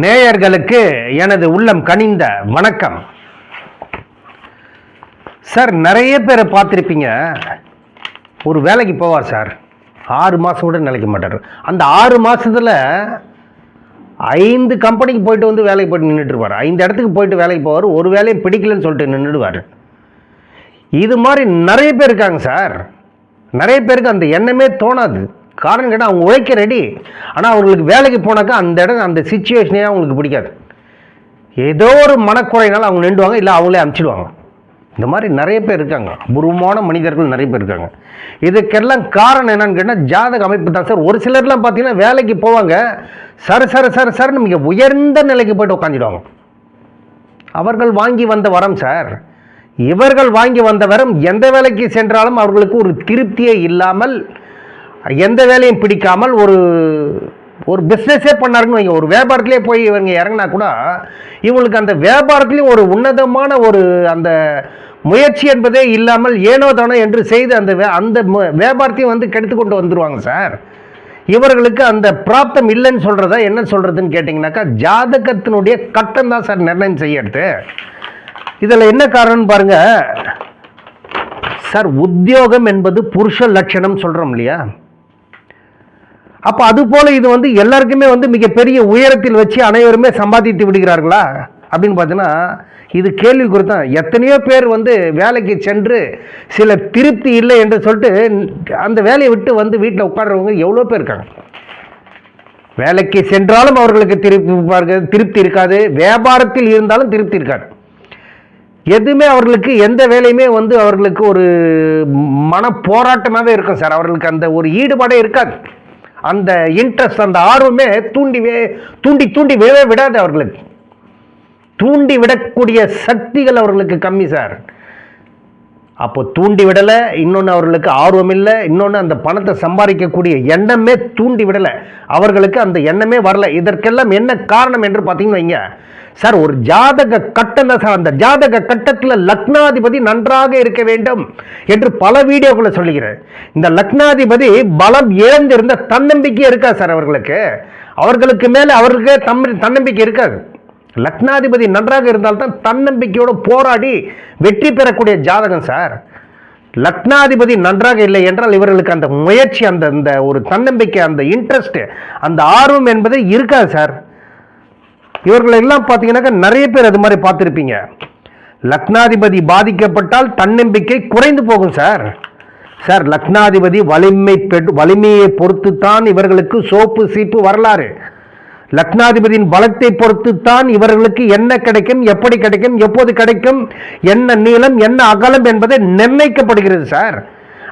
நேயர்களுக்கு எனது உள்ளம் கனிந்த வணக்கம். சார் நிறைய பேரை பார்த்துருப்பீங்க. ஒரு வேலைக்கு போவார் சார். ஆறு மாதம் கூட நிலைக்க மாட்டார். அந்த ஆறு மாதத்தில் ஐந்து கம்பெனிக்கு போயிட்டு வந்து வேலைக்கு போயிட்டு நின்றுட்டு ஐந்து இடத்துக்கு போயிட்டு வேலைக்கு போவார். ஒரு வேலையை பிடிக்கலன்னு சொல்லிட்டு நின்றுடுவார் இது மாதிரி நிறைய பேர் இருக்காங்க சார். நிறைய பேருக்கு அந்த எண்ணமே தோணாது. காரணம் கேட்டால் அவங்க உழைக்க ரெடி ஆனால் அவங்களுக்கு வேலைக்கு போனாக்கா அந்த இடம் அந்த சுச்சுவேஷனே அவங்களுக்கு பிடிக்காது. ஏதோ ஒரு மனக்குறையினால் அவங்க நின்றுவாங்க இல்லை அவங்களே அனுப்பிச்சிடுவாங்க இந்த மாதிரி நிறைய பேர் இருக்காங்க. அபூர்வமான மனிதர்கள் நிறைய பேர் இருக்காங்க. இதுக்கெல்லாம் காரணம் என்னன்னு கேட்டால் ஜாதக அமைப்பு தான் சார். ஒரு சிலர்லாம் பார்த்தீங்கன்னா வேலைக்கு போவாங்க சர சர சர சரன்னு மிக உயர்ந்த நிலைக்கு போயிட்டு உட்காந்துடுவாங்க அவர்கள் வாங்கி வந்த வரம் சார். இவர்கள் வாங்கி வந்த வரம் எந்த வேலைக்கு சென்றாலும் அவர்களுக்கு ஒரு திருப்தியே இல்லாமல் எந்த வேலையும் பிடிக்காமல் ஒரு ஒரு பிஸ்னஸே பண்ணாருன்னு வைங்க. ஒரு வியாபாரத்திலே போய் இவங்க இறங்கினா கூட இவங்களுக்கு அந்த வியாபாரத்துலேயும் ஒரு உன்னதமான ஒரு அந்த முயற்சி என்பதே இல்லாமல் ஏனோ தானோ என்று செய்து அந்த அந்த வியாபாரத்தையும் வந்து கெடுத்து கொண்டு வந்துருவாங்க சார். இவர்களுக்கு அந்த பிராப்தம் இல்லைன்னு சொல்கிறதா என்ன சொல்கிறதுன்னு கேட்டிங்கனாக்கா ஜாதகத்தினுடைய கட்டம் தான் சார் நிர்ணயம் செய்யறது. இதில் என்ன காரணம்னு பாருங்க. சார் உத்தியோகம் என்பது புருஷ லட்சணம் சொல்கிறோம் இல்லையா? அப்போ அது போல இது வந்து எல்லாருக்குமே வந்து மிகப்பெரிய உயரத்தில் வச்சு அனைவருமே சம்பாதித்து விடுகிறார்களா? அப்படின்னு பார்த்தீங்கன்னா இது கேள்வி குறித்தான். எத்தனையோ பேர் வந்து வேலைக்கு சென்று சில திருப்தி இல்லை என்று சொல்லிட்டு அந்த வேலையை விட்டு வந்து வீட்டில் உட்காடுறவங்க எவ்வளோ பேர் இருக்காங்க? வேலைக்கு சென்றாலும் அவர்களுக்கு திருப்தி திருப்தி இருக்காது. வியாபாரத்தில் இருந்தாலும் திருப்தி இருக்காது. எதுவுமே அவர்களுக்கு எந்த வேலையுமே வந்து அவர்களுக்கு ஒரு மன போராட்டமாகவே இருக்கும் சார். அவர்களுக்கு அந்த ஒரு ஈடுபாடே இருக்காது. அந்த இன்ட்ரெஸ்ட் அந்த ஆர்வமே தூண்டி வே- தூண்டி தூண்டி விழவே விடாது அவர்களுக்கு. தூண்டி விடக்கூடிய சக்திகள் அவர்களுக்கு கம்மி சார். அப்போ தூண்டி விடலை இன்னொன்று அவர்களுக்கு ஆர்வம் இல்லை இன்னொன்று அந்த பணத்தை சம்பாதிக்கக்கூடிய எண்ணமே தூண்டி விடலை. அவர்களுக்கு அந்த எண்ணமே வரல. இதற்கெல்லாம் என்ன காரணம் என்று பார்த்தீங்கன்னு வைங்க. சார் ஒரு ஜாதக கட்டம் தான் சார் அந்த ஜாதக கட்டத்தில் லக்னாதிபதி நன்றாக இருக்க வேண்டும் என்று பல வீடியோக்களை சொல்லுகிறேன் இந்த லக்னாதிபதி பலம் இழந்திருந்த தன்னம்பிக்கை இருக்கா சார் அவர்களுக்கு? அவர்களுக்கு மேலே அவருக்கு தம் தன்னம்பிக்கை இருக்காது. லக்னாதிபதி நன்றாக இருந்தால்தான் தன்னம்பிக்கையோடு போராடி வெற்றி பெறக்கூடிய ஜாதகம் சார். லக்னாதிபதி நன்றாக இல்லை என்றால் இவர்களுக்கு அந்த முயற்சி அந்த அந்த ஒரு தன்னம்பிக்கை அந்த இன்ட்ரெஸ்ட் அந்த ஆர்வம் என்பது இருக்காது சார்? இவர்கள் எல்லாம் பார்த்தீங்கன்னாக்கா நிறைய பேர் அது மாதிரி பார்த்துருப்பீங்க. லக்னாதிபதி பாதிக்கப்பட்டால் தன்னம்பிக்கை குறைந்து போகும் சார். சார் லக்னாதிபதி வலிமை பெற்று வலிமையை பொறுத்து தான் இவர்களுக்கு சோப்பு சீப்பு வரலாறு. லக்னாதிபதியின் பலத்தை பொறுத்து தான் இவர்களுக்கு என்ன கிடைக்கும் எப்படி கிடைக்கும் எப்போது கிடைக்கும் என்ன நீளம் என்ன அகலம் என்பதை நிர்ணயிக்கப்படுகிறது சார்.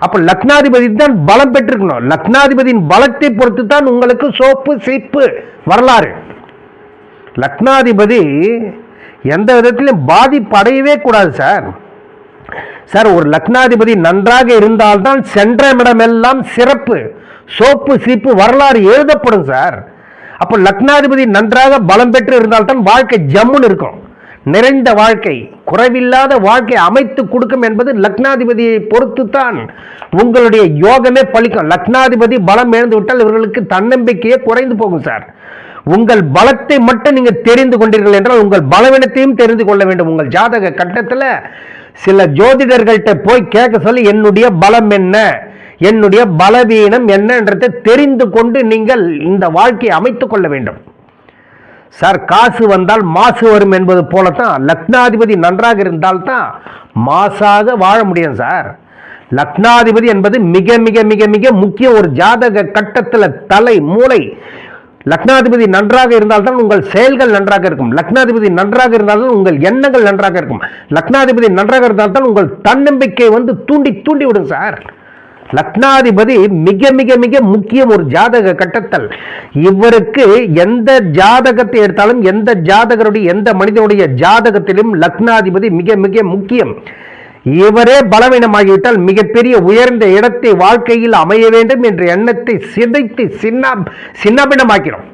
அப்ப லக்னாதிபதி தான் பலம் பெற்றிருக்கணும். லக்னாதிபதியின் பலத்தை பொறுத்து தான் உங்களுக்கு சோப்பு சீப்பு வரலாறு. லக்னாதிபதி எந்த விதத்திலும் பாதிப்படையவே கூடாது சார். சார் ஒரு லக்னாதிபதி நன்றாக இருந்தால்தான் சென்ற இடமெல்லாம் சிறப்பு சோப்பு சீப்பு வரலாறு எழுதப்படும் சார். அப்போ லக்னாதிபதி நன்றாக பலம் பெற்று இருந்தால்தான் வாழ்க்கை ஜம்முன்னு இருக்கும். நிறைந்த வாழ்க்கை குறைவில்லாத வாழ்க்கை அமைத்து கொடுக்கும் என்பது லக்னாதிபதியை பொறுத்து தான் உங்களுடைய யோகமே பழிக்கும். லக்னாதிபதி பலம் இழந்து விட்டால் இவர்களுக்கு தன்னம்பிக்கையே குறைந்து போகும் சார். உங்கள் பலத்தை மட்டும் நீங்க தெரிந்து கொண்டீர்கள் என்றால் உங்கள் பலவீனத்தையும் தெரிந்து கொள்ள வேண்டும். உங்கள் ஜாதக கட்டத்தில் சில ஜோதிடர்கள்ட்ட போய் கேட்க சொல்லி என்னுடைய பலம் என்ன? என்னுடைய பலவீனம் என்னன்றதை தெரிந்து கொண்டு நீங்கள் இந்த வாழ்க்கையை அமைத்துக் கொள்ள வேண்டும். சார் காசு வந்தால் மாசு வரும் என்பது போலத்தான் லக்னாதிபதி நன்றாக இருந்தால்தான் மாசாக வாழ முடியும் சார். லக்னாதிபதி என்பது மிக மிக மிக மிக முக்கிய ஒரு ஜாதக கட்டத்தில் தலை மூளை லக்னாதிபதி நன்றாக இருந்தால்தான் உங்கள் செயல்கள் நன்றாக இருக்கும். லக்னாதிபதி நன்றாக இருந்தால்தான் உங்கள் எண்ணங்கள் நன்றாக இருக்கும். லக்னாதிபதி நன்றாக இருந்தால்தான் உங்கள் தன்னம்பிக்கை வந்து தூண்டி தூண்டி விடும் சார். லக்னாதிபதி மிக மிக மிக முக்கியம் ஒரு ஜாதக கட்டத்தல். இவருக்கு எந்த ஜாதகத்தை எடுத்தாலும் எந்த ஜாதகருடைய எந்த மனிதனுடைய ஜாதகத்திலும் லக்னாதிபதி மிக மிக முக்கியம். இவரே பலவீனமாகிவிட்டால் மிகப்பெரிய உயர்ந்த இடத்தை வாழ்க்கையில் அமைய வேண்டும் என்ற எண்ணத்தை சிதைத்து சின்ன சின்னபின்னமாக்கிறோம்.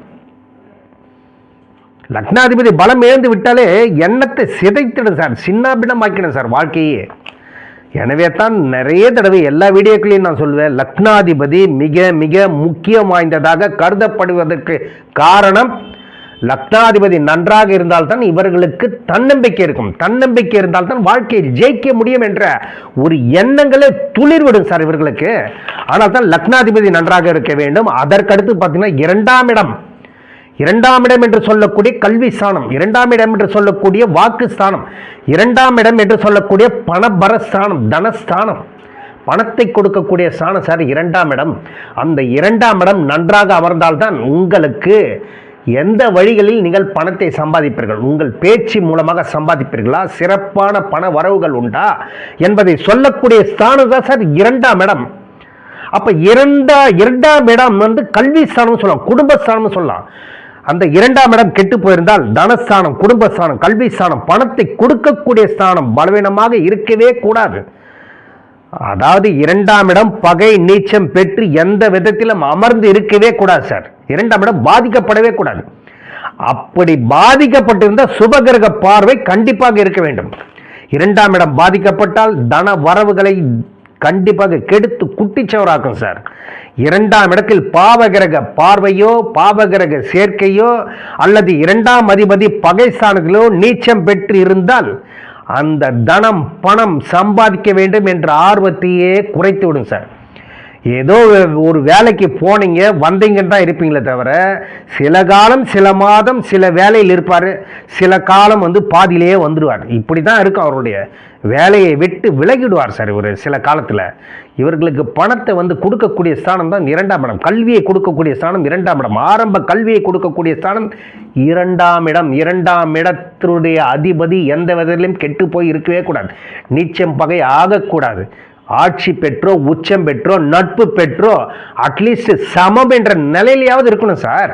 லக்னாதிபதி பலம் இழந்து விட்டாலே எண்ணத்தை சிதைத்திடும் சார் சின்னாபின்னமாக்கிடும் சார் வாழ்க்கையே. எனவே தான் நிறைய தடவை எல்லா வீடியோக்களையும் நான் சொல்லுவேன் லக்னாதிபதி மிக மிக முக்கியம் வாய்ந்ததாக கருதப்படுவதற்கு காரணம் லக்னாதிபதி நன்றாக இருந்தால்தான் இவர்களுக்கு தன்னம்பிக்கை இருக்கும். தன்னம்பிக்கை இருந்தால்தான் வாழ்க்கையில் ஜெயிக்க முடியும் என்ற ஒரு எண்ணங்களே துளிர்விடும் சார் இவர்களுக்கு. ஆனால் தான் லக்னாதிபதி நன்றாக இருக்க வேண்டும். அதற்கடுத்து பார்த்தீங்கன்னா இரண்டாம் இடம். இரண்டாம் இடம் என்று சொல்லக்கூடிய கல்வி ஸ்தானம் இரண்டாம் இடம் என்று சொல்லக்கூடிய வாக்கு ஸ்தானம் இரண்டாம் இடம் என்று சொல்லக்கூடிய பணபர ஸ்தானம் தனஸ்தானம். பணத்தை கொடுக்கக்கூடிய ஸ்தானம் சார் இரண்டாம் இடம். அந்த இரண்டாம் இடம் நன்றாக அமர்ந்தால்தான் உங்களுக்கு எந்த வழிகளில் நீங்கள் பணத்தை சம்பாதிப்பீர்கள்? உங்கள் பேச்சு மூலமாக சம்பாதிப்பீர்களா? சிறப்பான பண வரவுகள் உண்டா? என்பதை சொல்லக்கூடிய ஸ்தானம் தான் சார் இரண்டாம் இடம். அப்போ இரண்டா இரண்டாம் இடம் வந்து கல்வி ஸ்தானம் சொல்லலாம் குடும்பஸ்தானம் சொல்லலாம். அந்த இரண்டாம் இடம் கெட்டு போயிருந்தால் தனஸ்தானம் குடும்பஸ்தானம் கல்வி ஸ்தானம் பணத்தை கொடுக்கக்கூடிய ஸ்தானம் பலவீனமாக இருக்கவே கூடாது. அதாவது இரண்டாம் இடம் பகை நீச்சம் பெற்று எந்த விதத்திலும் அமர்ந்து இருக்கவே கூடாது சார். இரண்டாம் இடம் பாதிக்கப்படவே கூடாது. அப்படி பாதிக்கப்பட்டிருந்த சுபகிரக பார்வை கண்டிப்பாக இருக்க வேண்டும். இரண்டாம் இடம் பாதிக்கப்பட்டால் தன வரவுகளை கண்டிப்பாக கெடுத்து குட்டிச்சவராக்கும் சார். இரண்டாம் இடத்தில் பாவகிரக பார்வையோ பாவகிரக சேர்க்கையோ அல்லது இரண்டாம் அதிபதி பகை நீச்சம் பெற்று இருந்தால் அந்த தனம் பணம் சம்பாதிக்க வேண்டும் என்ற ஆர்வத்தையே குறைத்து விடும் சார். ஏதோ ஒரு வேலைக்கு போனீங்க வந்தீங்கன்னு தான் இருப்பீங்களே தவிர சில காலம் சில மாதம் சில வேலையில் இருப்பார். சில காலம் வந்து பாதியிலேயே வந்துடுவார் இப்படி தான் இருக்கும் அவருடைய வேலையை விட்டு விலகிடுவார் சார் இவர் சில காலத்தில். இவர்களுக்கு பணத்தை வந்து கொடுக்கக்கூடிய ஸ்தானம் தான் இரண்டாம் இடம். கல்வியை கொடுக்கக்கூடிய ஸ்தானம் இரண்டாம் இடம். ஆரம்ப கல்வியை கொடுக்கக்கூடிய ஸ்தானம் இரண்டாம் இடம். இரண்டாம் இடத்தினுடைய அதிபதி எந்த விதத்திலும் கெட்டு போய் இருக்கவே கூடாது. நீச்சம் பகை ஆகக்கூடாது. ஆட்சி பெற்றோ உச்சம் பெற்றோ நட்பு பெற்றோ அட்லீஸ்ட் சமம் என்ற நிலையிலையாவது இருக்கணும் சார்.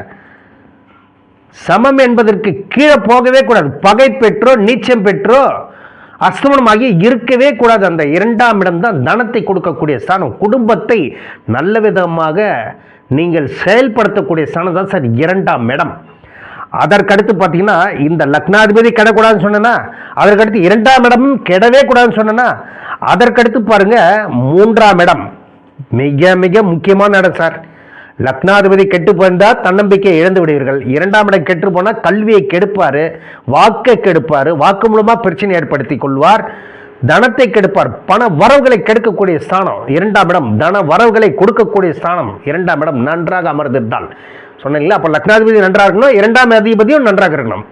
சமம் என்பதற்கு கீழே போகவே கூடாது. பகை பெற்றோ நீச்சம் பெற்றோ அஸ்தமனமாகி இருக்கவே கூடாது. அந்த இரண்டாம் இடம்தான் தனத்தை கொடுக்கக்கூடிய ஸ்தானம். குடும்பத்தை நல்ல விதமாக நீங்கள் செயல்படுத்தக்கூடிய ஸ்தானம் தான் சார் இரண்டாம் இடம். அதற்கடுத்து பார்த்தீங்கன்னா இந்த லக்னாதிபதி கெடக்கூடாதுன்னு சொன்னேன்னா அதற்கடுத்து இரண்டாம் இடமும் கெடவே கூடாதுன்னு சொன்னேன்னா அதற்கடுத்து பாருங்க மூன்றாம் இடம். மிக மிக முக்கியமான இடம் சார். லக்னாதிபதி கெட்டு போயிருந்தால் தன்னம்பிக்கையை இழந்து விடுவீர்கள். இரண்டாம் இடம் கெட்டு போனால் கல்வியை கெடுப்பார் வாக்கை கெடுப்பார் வாக்கு மூலமாக பிரச்சனை ஏற்படுத்தி கொள்வார். தனத்தை கெடுப்பார் பண வரவுகளை கெடுக்கக்கூடிய ஸ்தானம். இரண்டாம் இடம் தன வரவுகளை கொடுக்கக்கூடிய ஸ்தானம். இரண்டாம் இடம் நன்றாக அமர்ந்திருந்தால். சொன்னீங்களா அப்போ லக்னாதிபதி நன்றாக இருக்கணும் இரண்டாம் அதிபதியும் நன்றாக இருக்கணும்.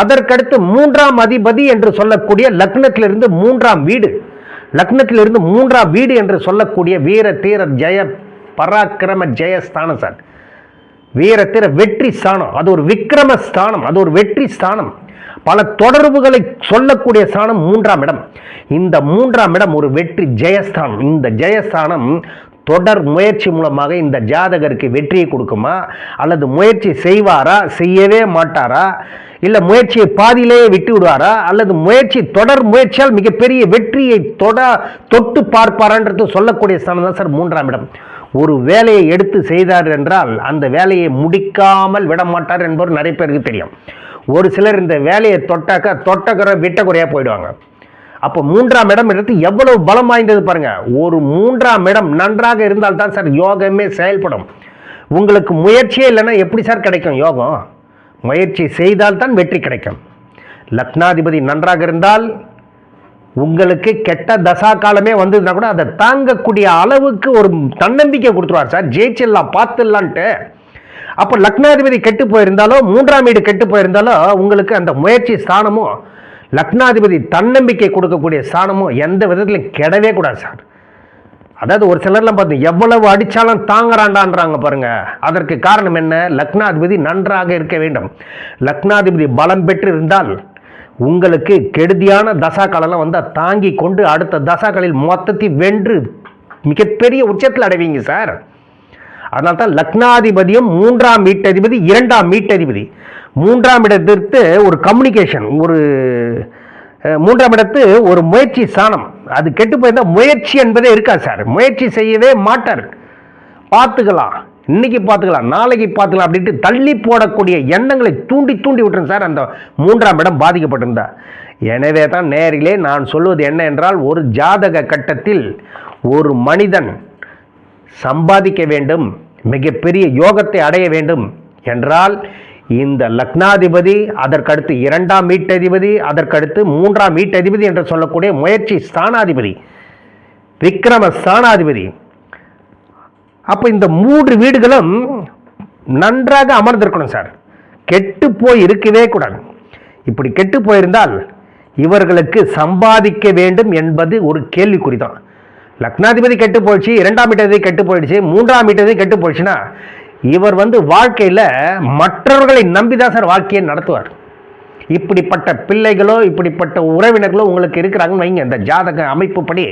அதற்கடுத்து மூன்றாம் அதிபதி என்று சொல்லக்கூடிய லக்னத்திலிருந்து மூன்றாம் வீடு. லக்னத்திலிருந்து மூன்றாம் வீடு என்று சொல்லக்கூடிய வீர தீர ஜெய பராக்கிரம ஜெயஸ்தானம் சார். வீரத்திர வெற்றி ஸ்தானம். அது ஒரு விக்ரம ஸ்தானம். அது ஒரு வெற்றி ஸ்தானம். பல தொடர்புகளை சொல்லக்கூடிய ஸ்தானம் மூன்றாம் இடம். இந்த மூன்றாம் இடம் ஒரு வெற்றி ஜெயஸ்தானம். இந்த ஜெயஸ்தானம் தொடர் முயற்சி மூலமாக இந்த ஜாதகருக்கு வெற்றியை கொடுக்குமா? அல்லது முயற்சி செய்வாரா? செய்யவே மாட்டாரா? இல்லை முயற்சியை பாதியிலேயே விட்டு விடுவாரா? அல்லது முயற்சி தொடர் முயற்சியால் மிகப்பெரிய வெற்றியை தொட தொட்டு பார்ப்பாரான்றது சொல்லக்கூடிய ஸ்தானம் தான் சார் மூன்றாம் இடம். ஒரு வேலையை எடுத்து செய்தார் என்றால் அந்த வேலையை முடிக்காமல் விட மாட்டார் என்பவர் நிறைய பேருக்கு தெரியும். ஒரு சிலர் இந்த வேலையை தொட்டாக்க தொட்டக்குறை விட்டக்குறையாக போயிடுவாங்க. அப்போ மூன்றாம் இடம் எடுத்து எவ்வளவு பலம் வாய்ந்தது பாருங்க. ஒரு மூன்றாம் இடம் நன்றாக இருந்தால் தான் சார் யோகமே செயல்படும். உங்களுக்கு முயற்சியே இல்லைன்னா எப்படி சார் கிடைக்கும் யோகம்? முயற்சி செய்தால் தான் வெற்றி கிடைக்கும். லக்னாதிபதி நன்றாக இருந்தால் உங்களுக்கு கெட்ட தசா காலமே வந்ததுன்னா கூட அதை தாங்கக்கூடிய அளவுக்கு ஒரு தன்னம்பிக்கை கொடுத்துருவார் சார். ஜெயிச்சிடலாம் பார்த்துடலான்ட்டு. அப்போ லக்னாதிபதி கெட்டு போயிருந்தாலோ மூன்றாம் வீடு கெட்டு போயிருந்தாலோ உங்களுக்கு அந்த முயற்சி ஸ்தானமும் லக்னாதிபதி தன்னம்பிக்கை கொடுக்கக்கூடிய ஸ்தானமும் எந்த விதத்திலும் கெடவே கூடாது சார். அதாவது ஒரு சிலர்லாம் பார்த்து எவ்வளவு அடித்தாலும் தாங்குறாண்டான்றாங்க பாருங்க. அதற்கு காரணம் என்ன? லக்னாதிபதி நன்றாக இருக்க வேண்டும். லக்னாதிபதி பலம் பெற்று இருந்தால் உங்களுக்கு கெடுதியான தசாக்களெல்லாம் வந்தால் தாங்கி கொண்டு அடுத்த தசாக்களில் மொத்தத்தை வென்று மிகப்பெரிய உச்சத்தில் அடைவீங்க சார். அதனால தான் லக்னாதிபதியும் மூன்றாம் வீட்டதிபதி இரண்டாம் வீட்டதிபதி. மூன்றாம் இடத்திற்கு ஒரு கம்யூனிகேஷன் ஒரு மூன்றாம் இடத்து ஒரு முயற்சி சாணம். அது கெட்டு போயிருந்தால் முயற்சி என்பதே இருக்காது சார். முயற்சி செய்யவே மாட்டார். பார்த்துக்கலாம். இன்னைக்கு பார்த்துக்கலாம் நாளைக்கு பார்த்துக்கலாம் அப்படின்ட்டு தள்ளி போடக்கூடிய எண்ணங்களை தூண்டி தூண்டி விட்டுரும் சார். அந்த மூன்றாம் இடம் பாதிக்கப்பட்டிருந்தா. எனவே தான் நேரிலே நான் சொல்வது என்ன என்றால் ஒரு ஜாதக கட்டத்தில் ஒரு மனிதன் சம்பாதிக்க வேண்டும் மிகப்பெரிய யோகத்தை அடைய வேண்டும் என்றால் இந்த லக்னாதிபதி அதற்கடுத்து இரண்டாம் மீட்டதிபதி அதற்கடுத்து மூன்றாம் மீட்டதிபதி என்று சொல்லக்கூடிய முயற்சி ஸ்தானாதிபதி விக்ரம ஸ்தானாதிபதி. அப்போ இந்த மூன்று வீடுகளும் நன்றாக அமர்ந்திருக்கணும் சார். கெட்டு போய் இருக்கவே கூடாது. இப்படி கெட்டு போயிருந்தால் இவர்களுக்கு சம்பாதிக்க வேண்டும் என்பது ஒரு கேள்விக்குறி தான் லக்னாதிபதி கெட்டு போயிடுச்சு இரண்டாம் வீட்டதிபதி கெட்டு போயிடுச்சு மூன்றாம் வீட்டதிபதி கெட்டு போயிடுச்சுன்னா இவர் வந்து வாழ்க்கையில் மற்றவர்களை நம்பி தான் சார் வாழ்க்கையை நடத்துவார். இப்படிப்பட்ட பிள்ளைகளோ இப்படிப்பட்ட உறவினர்களோ உங்களுக்கு இருக்கிறாங்கன்னு வைங்க. இந்த ஜாதக அமைப்புப்படி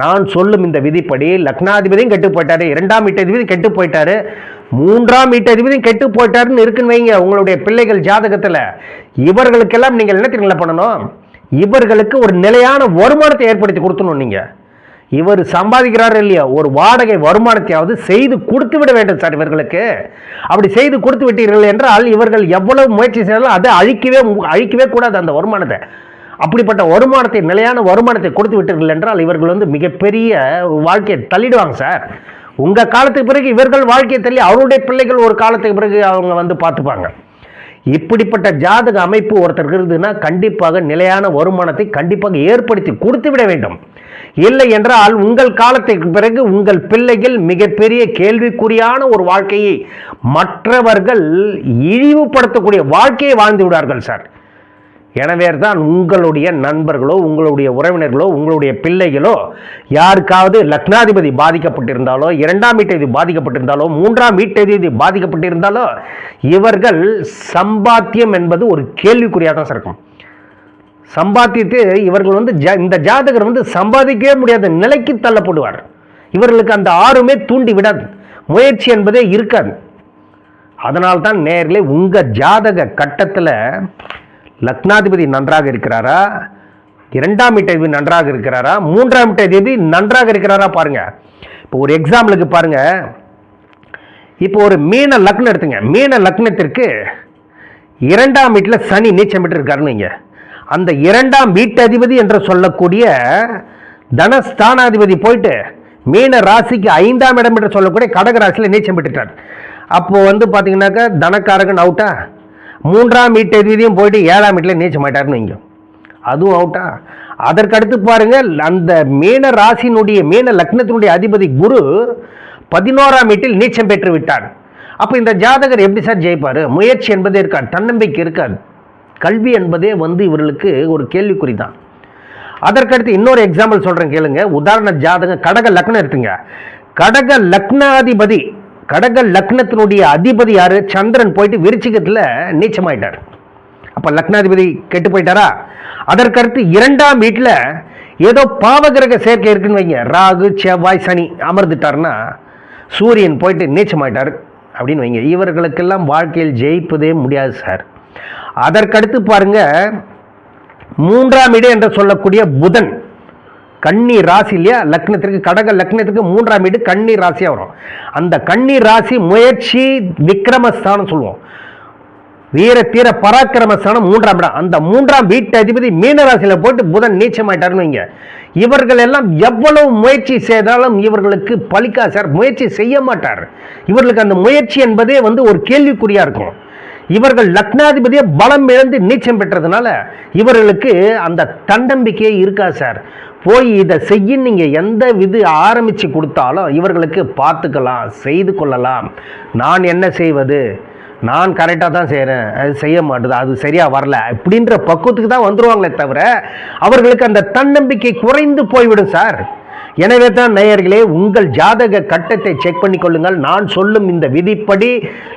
நான் சொல்லும் இந்த விதிப்படி லக்னாதிபதியும் கெட்டு போயிட்டாரு இரண்டாம் வீட்டதிபதி கெட்டு போயிட்டாரு மூன்றாம் வீட்டதிபதியும் கெட்டு போயிட்டாருன்னு இருக்குன்னு வைங்க. உங்களுடைய பிள்ளைகள் ஜாதகத்தில் இவர்களுக்கெல்லாம் நீங்கள் என்ன தெரியுங்களா பண்ணணும்? இவர்களுக்கு ஒரு நிலையான வருமானத்தை ஏற்படுத்தி கொடுத்தணும் நீங்கள் இவர் சம்பாதிக்கிறாரு இல்லையா ஒரு வாடகை வருமானத்தையாவது செய்து கொடுத்து விட வேண்டும் சார் இவர்களுக்கு. அப்படி செய்து கொடுத்து விட்டீர்கள் என்றால் இவர்கள் எவ்வளவு முயற்சி செய்தாலும் அதை அழிக்கவே அழிக்கவே கூடாது அந்த வருமானத்தை. அப்படிப்பட்ட வருமானத்தை நிலையான வருமானத்தை கொடுத்து விட்டீர்கள் என்றால் இவர்கள் வந்து மிகப்பெரிய வாழ்க்கையை தள்ளிடுவாங்க சார். உங்கள் காலத்துக்கு பிறகு இவர்கள் வாழ்க்கையை தள்ளி அவருடைய பிள்ளைகள் ஒரு காலத்துக்கு பிறகு அவங்க வந்து பார்த்துப்பாங்க. இப்படிப்பட்ட ஜாதக அமைப்பு ஒருத்தர் இருக்குதுன்னா கண்டிப்பாக நிலையான வருமானத்தை கண்டிப்பாக ஏற்படுத்தி கொடுத்து விட வேண்டும். இல்லை என்றால் உங்கள் காலத்திற்கு பிறகு உங்கள் பிள்ளைகள் மிகப்பெரிய கேள்விக்குறியான ஒரு வாழ்க்கையை மற்றவர்கள் இழிவுபடுத்தக்கூடிய வாழ்க்கையை வாழ்ந்து விடார்கள் சார். எனவே தான் உங்களுடைய நண்பர்களோ உங்களுடைய உறவினர்களோ உங்களுடைய பிள்ளைகளோ யாருக்காவது லக்னாதிபதி பாதிக்கப்பட்டிருந்தாலோ இரண்டாம் வீட்டதி பாதிக்கப்பட்டிருந்தாலோ மூன்றாம் வீட்டதி பாதிக்கப்பட்டிருந்தாலோ இவர்கள் சம்பாத்தியம் என்பது ஒரு கேள்விக்குறியாக தான் சார் இருக்கும். சம்பாத்தியத்தை இவர்கள் வந்து ஜா இந்த ஜாதகர் வந்து சம்பாதிக்கவே முடியாத நிலைக்கு தள்ளப்படுவார். இவர்களுக்கு அந்த ஆர்வமே தூண்டி விடாது. முயற்சி என்பதே இருக்காது. அதனால்தான் நேர்களே உங்கள் ஜாதக கட்டத்தில் லக்னாதிபதி நன்றாக இருக்கிறாரா? இரண்டாம் வீட்டதிபதி நன்றாக இருக்கிறாரா? மூன்றாம் வீட்டதிபதி நன்றாக இருக்கிறாரா பாருங்கள் இப்போ ஒரு எக்ஸாம்பிளுக்கு பாருங்கள் இப்போ ஒரு மீன லக்னம் எடுத்துங்க. மீன லக்னத்திற்கு இரண்டாம் வீட்டில் சனி நீச்சம் விட்டு இருக்காருன்னு வைங்க. அந்த இரண்டாம் வீட்டதிபதி என்று சொல்லக்கூடிய தனஸ்தானாதிபதி போயிட்டு மீன ராசிக்கு ஐந்தாம் இடம் என்று சொல்லக்கூடிய கடக ராசியில் நீச்சம் விட்டுட்டார் அப்போ வந்து பார்த்தீங்கன்னாக்கா தனக்காரகன் அவுட்டா மூன்றாம் வீட்டதிபதியும் போயிட்டு ஏழாம் வீட்டில் நீச்சம் ஆயிட்டாருன்னு வைங்க. அதுவும் அவுட்டா அதற்கடுத்து பாருங்கள் அந்த மீன ராசியினுடைய மீன லக்னத்தினுடைய அதிபதி குரு பதினோராம் வீட்டில் நீச்சம் பெற்று விட்டார். அப்போ இந்த ஜாதகர் எப்படி சார் ஜெயிப்பார்? முயற்சி என்பதே இருக்காது தன்னம்பிக்கை இருக்காது. கல்வி என்பதே வந்து இவர்களுக்கு ஒரு கேள்விக்குறி தான் அதற்கடுத்து இன்னொரு எக்ஸாம்பிள் சொல்கிறேன் கேளுங்க. உதாரண ஜாதகம் கடக லக்னம் எடுத்துங்க கடக லக்னாதிபதி கடக லக்னத்தினுடைய அதிபதி யாரு? சந்திரன் போயிட்டு விருச்சிகத்தில் நீச்சமாயிட்டார். அப்போ லக்னாதிபதி கெட்டு போயிட்டாரா? அதற்கடுத்து இரண்டாம் வீட்டில் ஏதோ பாவகிரக சேர்க்கை இருக்குன்னு வைங்க. ராகு செவ்வாய் சனி அமர்ந்துட்டார்னா சூரியன் போயிட்டு நீச்சமாயிட்டார் அப்படின்னு வைங்க. இவர்களுக்கெல்லாம் வாழ்க்கையில் ஜெயிப்பதே முடியாது சார். அதற்கடுத்து பாருங்க மூன்றாம் இடம் என்று சொல்லக்கூடிய புதன். கன்னி ராசி இல்லையா? லக்னத்திற்கு கடக லக்னத்திற்கு மூன்றாம் வீடு கன்னி ராசியாக வரும். அந்த கன்னி ராசி முயற்சி விக்ரமஸ்தானம் சொல்லுவோம். வீர தீர பராக்கிரமஸ்தானம் மூன்றாம் இடம். அந்த மூன்றாம் வீட்டு அதிபதி மீனராசியில் போட்டு புதன் நீச்சமாயிட்டாருன்னு வைங்க. இவர்கள் எல்லாம் எவ்வளவு முயற்சி செய்தாலும் இவர்களுக்கு பலிக்கா சார். முயற்சி செய்ய மாட்டார். இவர்களுக்கு அந்த முயற்சி என்பதே வந்து ஒரு கேள்விக்குறியாக இருக்கும். இவர்கள் லக்னாதிபதியை பலம் இழந்து நீச்சம் பெற்றதுனால இவர்களுக்கு அந்த தன்னம்பிக்கையே இருக்கா சார்? போய் இதை செய்ய நீங்கள் எந்த விது ஆரம்பித்து கொடுத்தாலும் இவர்களுக்கு பார்த்துக்கலாம் செய்து கொள்ளலாம். நான் என்ன செய்வது? நான் கரெக்டாக தான் செய்கிறேன் அது செய்ய மாட்டுது. அது சரியாக வரல. இப்படின்ற பக்குவத்துக்கு தான் வந்துருவாங்களே தவிர அவர்களுக்கு அந்த தன்னம்பிக்கை குறைந்து போய்விடும் சார். எனவே தான் நேயர்களே உங்கள் ஜாதக கட்டத்தை செக் பண்ணி கொள்ளுங்கள். நான் சொல்லும் இந்த விதிப்படி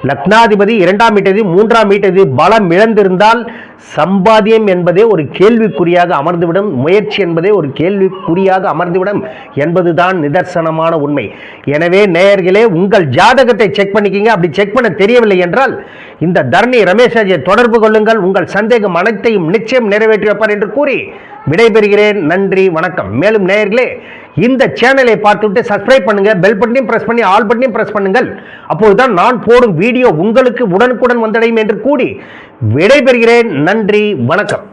லக்னாதிபதி இரண்டாம் வீட்டதி மூன்றாம் வீட்டதி பலம் இழந்திருந்தால் சம்பாத்தியம் என்பதே ஒரு கேள்விக்குறியாக அமர்ந்துவிடும். முயற்சி என்பதே ஒரு கேள்விக்குறியாக அமர்ந்துவிடும் என்பதுதான் நிதர்சனமான உண்மை. எனவே நேயர்களே உங்கள் ஜாதகத்தை செக் பண்ணிக்கிங்க. அப்படி செக் பண்ண தெரியவில்லை என்றால் இந்த தரணி ரமேஷாஜியை தொடர்பு கொள்ளுங்கள். உங்கள் சந்தேகம் அனைத்தையும் நிச்சயம் நிறைவேற்றி வைப்பார் என்று கூறி விடைபெறுகிறேன். நன்றி வணக்கம். மேலும் நேயர்களே இந்த சேனலை பார்த்துவிட்டு சப்ஸ்கிரைப் பண்ணுங்க பெல் பட்டனையும் பிரஸ் பண்ணி ஆல் பட்டனையும் பிரஸ் பண்ணுங்கள். அப்போதுதான் நான் போடும் வீடியோ உங்களுக்கு உடனுக்குடன் வந்தடையும் என்று கூடி விடைபெறுகிறேன். நன்றி வணக்கம்.